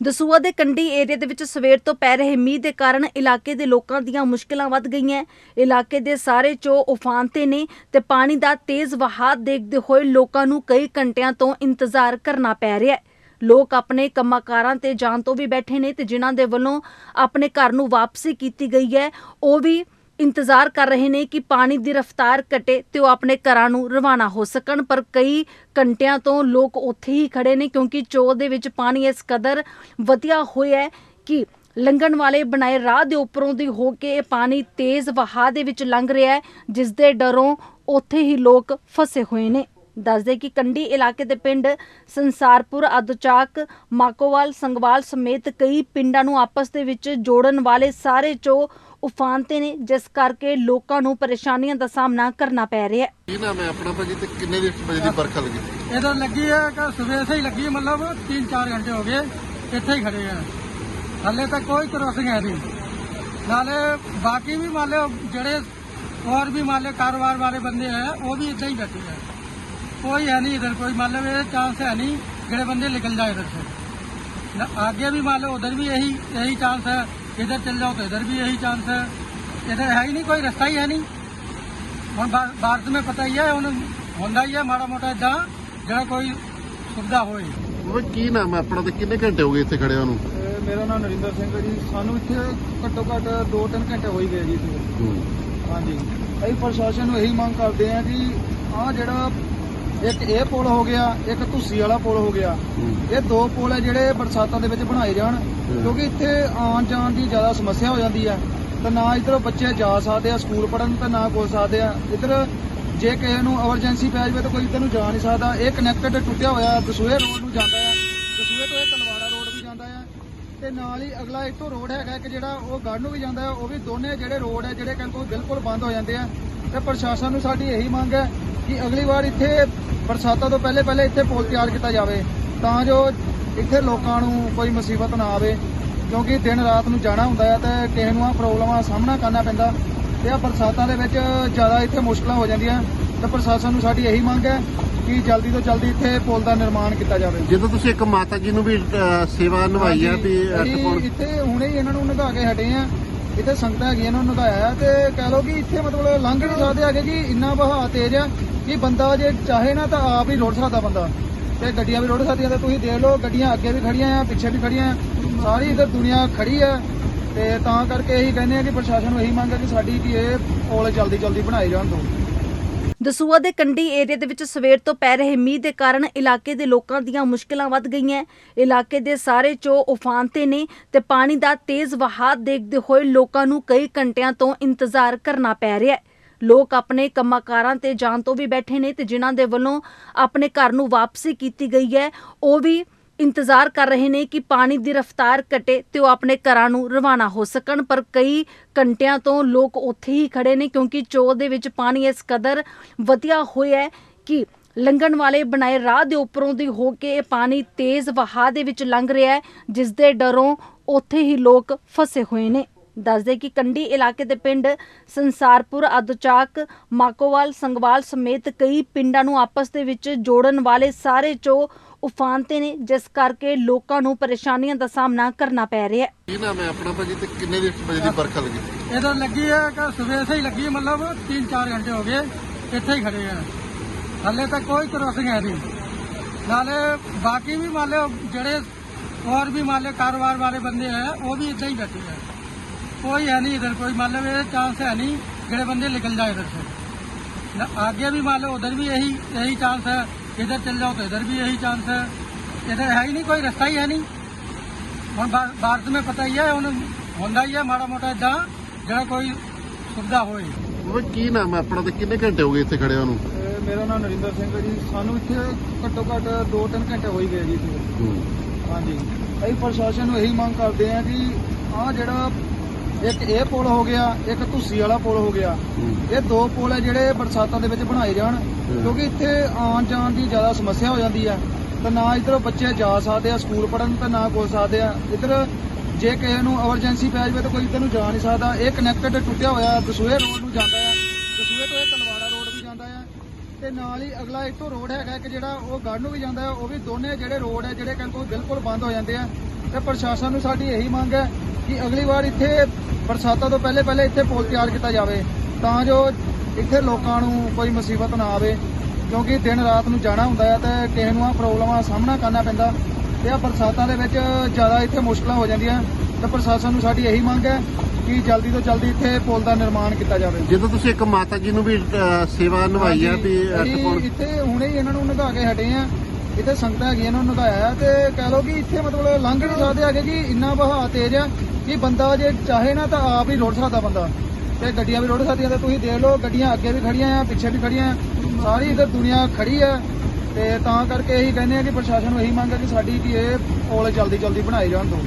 ਦਸੂਆ ਦੇ ਕੰਢੀ ਏਰੀਆ ਦੇ ਵਿੱਚ ਸਵੇਰ ਤੋਂ ਪੈ ਰਹੇ ਮੀਂਹ ਦੇ ਕਾਰਨ ਇਲਾਕੇ ਦੇ ਲੋਕਾਂ ਦੀਆਂ ਮੁਸ਼ਕਲਾਂ ਵੱਧ ਗਈਆਂ ਇਲਾਕੇ ਦੇ ਸਾਰੇ ਚੋ ਉਫਾਨ ਤੇ ਨੇ ਤੇ ਪਾਣੀ ਦਾ ਤੇਜ਼ ਵਹਾਅ ਦੇਖਦੇ ਹੋਏ ਲੋਕਾਂ ਨੂੰ ਕਈ ਘੰਟਿਆਂ ਤੋਂ ਇੰਤਜ਼ਾਰ ਕਰਨਾ ਪੈ ਰਿਹਾ ਹੈ। ਲੋਕ ਆਪਣੇ ਕੰਮਾਂਕਾਰਾਂ ਤੇ ਜਾਣ ਤੋਂ ਵੀ ਬੈਠੇ ਨੇ ਤੇ ਜਿਨ੍ਹਾਂ ਦੇ ਵੱਲੋਂ ਆਪਣੇ ਘਰ ਨੂੰ ਵਾਪਸੀ ਕੀਤੀ ਗਈ ਹੈ, ਉਹ ਵੀ ਇੰਤਜ਼ਾਰ ਕਰ ਰਹੇ ਨੇ ਕਿ ਪਾਣੀ ਦੀ ਰਫ਼ਤਾਰ ਘਟੇ ਤੇ ਉਹ ਆਪਣੇ ਘਰਾਂ ਨੂੰ ਰਵਾਨਾ ਹੋ ਸਕਣ, ਪਰ ਕਈ ਘੰਟਿਆਂ ਤੋਂ ਲੋਕ ਉੱਥੇ ਹੀ ਖੜੇ ਨੇ ਕਿਉਂਕਿ ਚੋਅ ਦੇ ਵਿੱਚ ਪਾਣੀ ਇਸ ਕਦਰ ਵਧਿਆ ਹੋਇਆ ਹੈ ਕਿ ਲੰਘਣ ਵਾਲੇ ਬਣਾਏ ਰਾਹ ਦੇ ਉੱਪਰੋਂ ਦੀ ਹੋ ਕੇ ਇਹ ਪਾਣੀ ਤੇਜ਼ ਵਹਾਅ ਦੇ ਵਿੱਚ ਲੰਘ ਰਿਹਾ ਹੈ, ਜਿਸ ਦੇ ਡਰੋਂ ਉੱਥੇ ਹੀ ਲੋਕ ਫਸੇ ਹੋਏ ਨੇ। ਦੱਸਦੇ ਕਿ ਕੰਡੀ ਇਲਾਕੇ ਦੇ ਪਿੰਡ ਸੰਸਾਰਪੁਰ ਅਦੋਚਾਕ ਮਾਕੋਵਾਲ ਸੰਗਵਾਲ ਸਮੇਤ ਕਈ ਪਿੰਡਾਂ ਨੂੰ ਆਪਸ ਦੇ ਵਿੱਚ ਜੋੜਨ ਵਾਲੇ ਸਾਰੇ ਚੋ ਉਫਾਨ ਤੇ ਨੇ ਜਿਸ ਕਰਕੇ ਲੋਕਾਂ ਨੂੰ ਪਰੇਸ਼ਾਨੀਆਂ ਦਾ ਸਾਹਮਣਾ ਕਰਨਾ ਪੈ ਰਿਹਾ ਹੈ। ਕੀ ਨਾਮ ਹੈ ਆਪਣਾ ਭਾਜੀ ਤੇ ਕਿੰਨੇ ਦੀ ਵਜੇ ਦੀ ਵਰਖਾ ਲੱਗੀ? ਇਹਦਾ ਲੱਗੀ ਹੈ ਕਿ ਸਵੇਰ ਸੇ ਹੀ ਲੱਗੀ ਹੈ ਮਤਲਬ 3-4 ਘੰਟੇ ਹੋ ਗਏ ਇੱਥੇ ਹੀ ਖੜੇ ਆ। ਹੱਲੇ ਤੱਕ ਕੋਈ ਕ੍ਰੋਸਿੰਗ ਹੈ ਨਹੀਂ। ਨਾਲੇ ਬਾਕੀ ਵੀ ਮੰਨ ਜਿਹੜੇ ਹੋਰ ਵੀ ਮਾਲੇ ਕਾਰੋਬਾਰ ਵਾਲੇ ਬੰਦੇ ਆ ਉਹ ਵੀ ਇੱਥੇ ਹੀ ਬੈਠੇ ਆ। कोई है नहीं इधर कोई मान लो ये चांस है नहीं जड़े बंदे निकल जाए इधर से न- आगे भी मान लो उधर भी यही यही चांस है इधर चल जाओ तो इधर भी यही चांस है इधर है ही नहीं कोई रास्ता ही है नहीं ਹੁਣ ਬਾ- ਭਾਰਤ में ਪਤਾ ਹੀ ਹੈ ਹੁਣ ਹੁੰਦਾ ਹੀ ਹੈ ਮਾੜਾ ਮੋਟਾ ਇਦਾਂ ਜਿਹੜਾ ਕੋਈ ਸੁਵਿਧਾ ਹੋਏ ਉਹ ਕੀ ਨਾਮ ਹੈ ਆਪਣਾ ਤੇ ਕਿੰਨੇ ਘੰਟੇ ਹੋ ਗਏ ਇੱਥੇ ਖੜਿਆ ਨੂੰ ਇਹ ਮੇਰਾ ਨਾਮ ਨਰਿੰਦਰ ਸਿੰਘ ਹੈ ਜੀ ਸਾਨੂੰ ਇੱਥੇ ਘੱਟੋ ਘੱਟ 2-3 ਘੰਟੇ ਹੋ ਹੀ ਗਏ ਜੀ ਇੱਥੇ ਹਾਂਜੀ ਅਸੀਂ ਪ੍ਰਸ਼ਾਸਨ ਨੂੰ ਇਹੀ ਮੰਗ ਕਰਦੇ ਹਾਂ ਕਿ ਆਹ ਜਿਹੜਾ ਇੱਕ ਇਹ ਪੁਲ ਹੋ ਗਿਆ ਇੱਕ ਧੁੱਸੀ ਵਾਲਾ ਪੁਲ ਹੋ ਗਿਆ। ਇਹ ਦੋ ਪੁਲ ਹੈ ਜਿਹੜੇ ਬਰਸਾਤਾਂ ਦੇ ਵਿੱਚ ਬਣਾਏ ਜਾਣ ਕਿਉਂਕਿ ਇੱਥੇ ਆਉਣ ਜਾਣ ਦੀ ਜ਼ਿਆਦਾ ਸਮੱਸਿਆ ਹੋ ਜਾਂਦੀ ਹੈ ਤੇ ਨਾ ਇੱਧਰ ਬੱਚੇ ਜਾ ਸਕਦੇ ਆ ਸਕੂਲ ਪੜਨ ਤੇ ਨਾ ਕੋਲ ਸਕਦੇ ਆ। ਇੱਧਰ ਜੇ ਕਿਸੇ ਨੂੰ ਐਮਰਜੈਂਸੀ ਪੈ ਜਾਵੇ ਤਾਂ ਕੋਈ ਇੱਧਰ ਨੂੰ ਜਾ ਨਹੀਂ ਸਕਦਾ। ਇਹ ਕਨੈਕਟਡ ਟੁੱਟਿਆ ਹੋਇਆ ਦਸੂਹੇ ਰੋਡ ਨੂੰ ਜਾਂਦਾ ਆ। ਦਸੂਹੇ ਤੋਂ ਇਹ ਤਲਵਾੜਾ ਰੋਡ ਵੀ ਜਾਂਦਾ ਆ। ਤੇ ਨਾਲ ਹੀ ਅਗਲਾ ਇੱਥੋਂ ਰੋਡ ਹੈਗਾ ਕਿ ਜਿਹੜਾ ਉਹ ਗੜ੍ਹ ਨੂੰ ਵੀ ਜਾਂਦਾ ਹੈ ਉਹ ਵੀ ਦੋਨੇ ਜਿਹੜੇ ਰੋਡ ਹੈ ਜਿਹੜੇ ਕਹਿੰਦੇ ਬਿਲਕੁਲ ਬੰਦ ਹੋ ਜਾਂਦੇ ਆ। ਤੇ ਪ੍ਰਸ਼ਾਸਨ ਨੂੰ ਸਾਡੀ ਇਹੀ ਮੰਗ ਹੈ ਕਿ ਅਗਲੀ ਵਾਰ ਇੱਥੇ ਬਰਸਾਤਾਂ ਤੋਂ ਪਹਿਲੇ ਪਹਿਲੇ ਇੱਥੇ ਪੁਲ ਤਿਆਰ ਕੀਤਾ ਜਾਵੇ ਤਾਂ ਜੋ ਇੱਥੇ ਲੋਕਾਂ ਨੂੰ ਕੋਈ ਮੁਸੀਬਤ ਨਾ ਆਵੇ ਕਿਉਂਕਿ ਦਿਨ ਰਾਤ ਨੂੰ ਜਾਣਾ ਹੁੰਦਾ ਹੈ ਤੇ ਕਿਸੇ ਨੂੰ ਆ ਪ੍ਰੋਬਲਮਾਂ ਦਾ ਸਾਹਮਣਾ ਕਰਨਾ ਪੈਂਦਾ ਤੇ ਆ ਬਰਸਾਤਾਂ ਦੇ ਵਿੱਚ ਜ਼ਿਆਦਾ ਇੱਥੇ ਮੁਸ਼ਕਲਾਂ ਹੋ ਜਾਂਦੀਆਂ ਤੇ ਪ੍ਰਸ਼ਾਸਨ ਨੂੰ ਸਾਡੀ ਇਹੀ ਮੰਗ ਹੈ ਕਿ ਜਲਦੀ ਤੋਂ ਜਲਦੀ ਇੱਥੇ ਪੁਲ ਦਾ ਨਿਰਮਾਣ ਕੀਤਾ ਜਾਵੇ। ਜਦੋਂ ਤੁਸੀਂ ਇੱਕ ਮਾਤਾ ਜੀ ਨੂੰ ਵੀ ਸੇਵਾ ਨਿਭਾਈ ਹੈ ਵੀ ਹਾਂਜੀ, ਇੱਥੇ ਹੁਣੇ ਹੀ ਇਹਨਾਂ ਨੂੰ ਨਗਾ ਕੇ ਹਟੇ ਆ ਇੱਥੇ ਸੰਗਤਾਂ ਹੈਗੀਆਂ ਇਹਨਾਂ ਨੂੰ ਨਗਾਇਆ ਹੈ ਤੇ ਕਹਿ ਲਓ ਕਿ ਇੱਥੇ ਮਤਲਬ ਲੰਘ ਨਹੀਂ ਸਕਦੇ ਹੈਗੇ ਕਿ ਇੰਨਾ ਵਹਾਅ ਤੇਜ਼ ਆ ਕਿ ਬੰਦਾ ਜੇ ਚਾਹੇ ਨਾ ਤਾਂ ਆਪ ਹੀ ਰੋੜ ਸਕਦਾ ਬੰਦਾ। ਤੇ ਗੱਡੀਆਂ ਵੀ ਰੋੜ ਸਕਦੀਆਂ ਤੇ ਤੁਸੀਂ ਦੇਖ ਲਓ, ਗੱਡੀਆਂ ਅੱਗੇ ਵੀ ਖੜੀਆਂ ਆ, ਪਿੱਛੇ ਵੀ ਖੜੀਆਂ ਆ, ਸਾਰੀ ਇੱਧਰ ਦੁਨੀਆ ਖੜੀ ਆ। ਤੇ ਤਾਂ ਕਰਕੇ ਇਹੀ ਕਹਿੰਦੇ ਆ ਕਿ ਪ੍ਰਸ਼ਾਸਨ ਨੂੰ ਇਹੀ ਮੰਗ ਹੈ ਕਿ ਸਾਡੀ ਕਿ ਇਹ ਪੁਲ ਜਲਦੀ ਜਲਦੀ ਬਣਾਈ ਜਾਣ ਦੋ। ਦਸੂਆ ਦੇ ਕੰਢੀ ਏਰੀਆ ਦੇ ਵਿੱਚ ਸਵੇਰ ਤੋਂ ਪੈ ਰਹੇ ਮੀਂਹ ਦੇ ਕਾਰਨ ਇਲਾਕੇ ਦੇ ਲੋਕਾਂ ਦੀਆਂ ਮੁਸ਼ਕਲਾਂ ਵੱਧ ਗਈਆਂ ਇਲਾਕੇ ਦੇ ਸਾਰੇ ਚੋ ਉਫਾਨ ਤੇ ਨੇ ਤੇ ਪਾਣੀ ਦਾ ਤੇਜ਼ ਵਹਾਅ ਦੇਖਦੇ ਹੋਏ ਲੋਕਾਂ ਨੂੰ ਕਈ ਘੰਟਿਆਂ ਤੋਂ ਇੰਤਜ਼ਾਰ ਕਰਨਾ ਪੈ ਰਿਹਾ ਹੈ। ਲੋਕ ਆਪਣੇ ਕੰਮਾਂਕਾਰਾਂ ਤੇ ਜਾਣ ਤੋਂ ਵੀ ਬੈਠੇ ਨੇ ਤੇ ਜਿਨ੍ਹਾਂ ਦੇ ਵੱਲੋਂ ਆਪਣੇ ਘਰ ਨੂੰ ਵਾਪਸੀ ਕੀਤੀ ਗਈ ਹੈ, ਉਹ ਵੀ ਇੰਤਜ਼ਾਰ ਕਰ ਰਹੇ ਨੇ ਕਿ ਪਾਣੀ ਦੀ ਰਫ਼ਤਾਰ ਘਟੇ ਤੇ ਉਹ ਆਪਣੇ ਘਰਾਂ ਨੂੰ ਰਵਾਨਾ ਹੋ ਸਕਣ, ਪਰ ਕਈ ਘੰਟਿਆਂ ਤੋਂ ਲੋਕ ਉੱਥੇ ਹੀ ਖੜੇ ਨੇ ਕਿਉਂਕਿ ਚੋਅ ਦੇ ਵਿੱਚ ਪਾਣੀ ਇਸ ਕਦਰ ਵਧਿਆ ਹੋਇਆ ਹੈ ਕਿ ਲੰਘਣ ਵਾਲੇ ਬਣਾਏ ਰਾਹ ਦੇ ਉੱਪਰੋਂ ਦੀ ਹੋ ਕੇ ਇਹ ਪਾਣੀ ਤੇਜ਼ ਵਹਾਅ ਦੇ ਵਿੱਚ ਲੰਘ ਰਿਹਾ ਹੈ, ਜਿਸ ਦੇ ਡਰੋਂ ਉੱਥੇ ਹੀ ਲੋਕ ਫਸੇ ਹੋਏ ਨੇ। ਦੱਸਦੇ ਕਿ ਕੰਡੀ ਇਲਾਕੇ ਦੇ ਪਿੰਡ ਸੰਸਾਰਪੁਰ, ਅਦਚਾਕ, ਮਾਕੋਵਾਲ, ਸੰਗਵਾਲ ਸਮੇਤ ਕਈ ਪਿੰਡਾਂ ਨੂੰ ਆਪਸ ਦੇ ਵਿੱਚ ਜੋੜਨ ਵਾਲੇ ਸਾਰੇ ਚੋ ਉਫਾਨ ਤੇ ਨੇ ਜਿਸ ਕਰਕੇ ਲੋਕਾਂ ਨੂੰ ਪਰੇਸ਼ਾਨੀਆਂ ਦਾ ਸਾਹਮਣਾ ਕਰਨਾ ਪੈ ਰਿਹਾ ਹੈ। ਕੀ ਨਾਮ ਹੈ ਆਪਣਾ ਭਾਜੀ ਤੇ ਕਿੰਨੇ ਦੇ ਵਜੇ ਦੀ ਬਰਖਾ ਲੱਗੀ? ਇਹਦਾ ਲੱਗੀ ਹੈ ਕਿ ਸਵੇਰ ਸੇ ਹੀ ਲੱਗੀ ਹੈ ਮਤਲਬ 3-4 ਘੰਟੇ ਹੋ ਗਏ ਇੱਥੇ ਹੀ ਖੜੇ ਆ ਹੱਲੇ ਤੱਕ ਕੋਈ ਕ੍ਰੋਸਿੰਗ ਹੈ ਨਹੀਂ। ਨਾਲੇ ਬਾਕੀ ਵੀ ਮੰਨ ਲਓ ਜਿਹੜੇ ਹੋਰ ਵੀ ਮੰਨ ਲਓ ਕਾਰੋਬਾਰ ਵਾਲੇ ਬੰਦੇ ਹੈ ਉਹ ਵੀ ਇਦਾਂ ਹੀ ਬੈਠੇ ਹੈ। ਕੋਈ ਹੈ ਨਹੀਂ ਇਧਰ ਕੋਈ ਮੰਨ ਲਓ ਇਹ ਚਾਂਸ ਹੈ ਨਹੀਂ ਜਿਹੜੇ ਬੰਦੇ ਨਿਕਲ ਜਾਏ ਇਧਰ ਸੇ। ਅੱਗੇ ਵੀ ਮੰਨ ਲਓ ਉਧਰ ਵੀ ਇਹੀ ਇਹੀ ਚਾਂਸ ਹੈ। इधर चल जाओ तो इधर भी यही चांस है इधर है ही नहीं कोई रास्ता ही है नहीं ਹੁਣ ਭਾ- ਭਾਰਤ में ਪਤਾ ਹੀ ਹੈ ਹੁਣ ਹੁੰਦਾ ਹੀ ਹੈ ਮਾੜਾ ਮੋਟਾ ਇਦਾਂ ਜਿਹੜਾ ਕੋਈ ਸੁਵਿਧਾ ਹੋਏ ਉਹ ਕੀ ਨਾਮ ਹੈ ਆਪਣਾ ਤੇ ਕਿੰਨੇ ਘੰਟੇ ਹੋ ਗਏ ਇੱਥੇ ਖੜਿਆ ਨੂੰ ਇਹ ਮੇਰਾ ਨਾਮ ਨਰਿੰਦਰ ਸਿੰਘ ਹੈ ਜੀ ਸਾਨੂੰ ਇੱਥੇ ਘੱਟੋ ਘੱਟ 2-3 ਘੰਟੇ ਹੋ ਹੀ ਗਏ ਜੀ ਇੱਥੇ ਹਾਂਜੀ ਅਸੀਂ ਪ੍ਰਸ਼ਾਸਨ ਨੂੰ ਇਹੀ ਮੰਗ ਕਰਦੇ ਹਾਂ ਕਿ ਆਹ ਜਿਹੜਾ ਇੱਕ ਇਹ ਪੁਲ ਹੋ ਗਿਆ ਇੱਕ ਧੁੱਸੀ ਵਾਲਾ ਪੁਲ ਹੋ ਗਿਆ। ਇਹ ਦੋ ਪੁਲ ਹੈ ਜਿਹੜੇ ਬਰਸਾਤਾਂ ਦੇ ਵਿੱਚ ਬਣਾਏ ਜਾਣ ਕਿਉਂਕਿ ਇੱਥੇ ਆਉਣ ਜਾਣ ਦੀ ਜ਼ਿਆਦਾ ਸਮੱਸਿਆ ਹੋ ਜਾਂਦੀ ਹੈ ਤੇ ਨਾ ਇੱਧਰ ਬੱਚੇ ਜਾ ਸਕਦੇ ਆ ਸਕੂਲ ਪੜਨ ਤੇ ਨਾ ਕੋਲ ਸਕਦੇ ਆ। ਇੱਧਰ ਜੇ ਕਿਸੇ ਨੂੰ ਐਮਰਜੈਂਸੀ ਪੈ ਜਾਵੇ ਤਾਂ ਕੋਈ ਇੱਧਰ ਨੂੰ ਜਾ ਨਹੀਂ ਸਕਦਾ। ਇਹ ਕਨੈਕਟਡ ਟੁੱਟਿਆ ਹੋਇਆ ਦਸੂਹੇ ਰੋਡ ਨੂੰ ਜਾਂਦਾ ਆ। ਦਸੂਹੇ ਤੋਂ ਇਹ ਤਲਵਾੜਾ ਰੋਡ ਵੀ ਜਾਂਦਾ ਆ। ਤੇ ਨਾਲ ਹੀ ਅਗਲਾ ਇੱਥੋਂ ਰੋਡ ਹੈਗਾ ਕਿ ਜਿਹੜਾ ਉਹ ਗੜ੍ਹ ਨੂੰ ਵੀ ਜਾਂਦਾ ਹੈ ਉਹ ਵੀ ਦੋਨੇ ਜਿਹੜੇ ਰੋਡ ਹੈ ਜਿਹੜੇ ਕਹਿੰਦੇ ਬਿਲਕੁਲ ਬੰਦ ਹੋ ਜਾਂਦੇ ਆ। ਤੇ ਪ੍ਰਸ਼ਾਸਨ ਨੂੰ ਸਾਡੀ ਇਹੀ ਮੰਗ ਹੈ ਕਿ ਅਗਲੀ ਵਾਰ ਇੱਥੇ ਬਰਸਾਤਾਂ ਤੋਂ ਪਹਿਲੇ ਪਹਿਲੇ ਇੱਥੇ ਪੁਲ ਤਿਆਰ ਕੀਤਾ ਜਾਵੇ ਤਾਂ ਜੋ ਇੱਥੇ ਲੋਕਾਂ ਨੂੰ ਕੋਈ ਮੁਸੀਬਤ ਨਾ ਆਵੇ ਕਿਉਂਕਿ ਦਿਨ ਰਾਤ ਨੂੰ ਜਾਣਾ ਹੁੰਦਾ ਹੈ ਤੇ ਕਿਸੇ ਨੂੰ ਆ ਪ੍ਰੋਬਲਮਾਂ ਦਾ ਸਾਹਮਣਾ ਕਰਨਾ ਪੈਂਦਾ ਤੇ ਆ ਬਰਸਾਤਾਂ ਦੇ ਵਿੱਚ ਜ਼ਿਆਦਾ ਇੱਥੇ ਮੁਸ਼ਕਲਾਂ ਹੋ ਜਾਂਦੀਆਂ ਤੇ ਪ੍ਰਸ਼ਾਸਨ ਨੂੰ ਸਾਡੀ ਇਹੀ ਮੰਗ ਹੈ ਕਿ ਜਲਦੀ ਤੋਂ ਜਲਦੀ ਇੱਥੇ ਪੁਲ ਦਾ ਨਿਰਮਾਣ ਕੀਤਾ ਜਾਵੇ। ਜਦੋਂ ਤੁਸੀਂ ਇੱਕ ਮਾਤਾ ਜੀ ਨੂੰ ਵੀ ਸੇਵਾ ਨਿਭਾਈ ਆ ਵੀ ਇੱਥੇ ਹੁਣੇ ਹੀ ਇਹਨਾਂ ਨੂੰ ਨਗਾ ਕੇ ਹਟੇ ਆ ਇੱਥੇ ਸੰਗਤਾਂ ਹੈਗੀਆਂ ਨੇ ਨੂੰ ਨਗਾਇਆ ਹੈ ਤੇ ਕਹਿ ਲਓ ਕਿ ਇੱਥੇ ਮਤਲਬ ਲੰਘ ਨਹੀਂ ਸਕਦੇ ਹੈਗੇ ਕਿ ਇੰਨਾ ਵਹਾਅ ਤੇਜ਼ ਆ ਕਿ ਬੰਦਾ ਜੇ ਚਾਹੇ ਨਾ ਤਾਂ ਆਪ ਹੀ ਰੁੜ ਸਕਦਾ ਬੰਦਾ। ਤੇ ਗੱਡੀਆਂ ਵੀ ਰੁੜ ਸਕਦੀਆਂ ਤੇ ਤੁਸੀਂ ਦੇਖ ਲਓ, ਗੱਡੀਆਂ ਅੱਗੇ ਵੀ ਖੜੀਆਂ ਆ, ਪਿੱਛੇ ਵੀ ਖੜੀਆਂ ਸਾਰੀ ਇੱਧਰ ਦੁਨੀਆ ਖੜੀ ਆ। ਤੇ ਤਾਂ ਕਰਕੇ ਇਹੀ ਕਹਿੰਦੇ ਆ ਕਿ ਪ੍ਰਸ਼ਾਸਨ ਨੂੰ ਇਹੀ ਮੰਗ ਹੈ ਕਿ ਸਾਡੀ ਕਿ ਇਹ ਪੁਲ ਜਲਦੀ ਜਲਦੀ ਬਣਾਏ ਜਾਣ ਦੋ।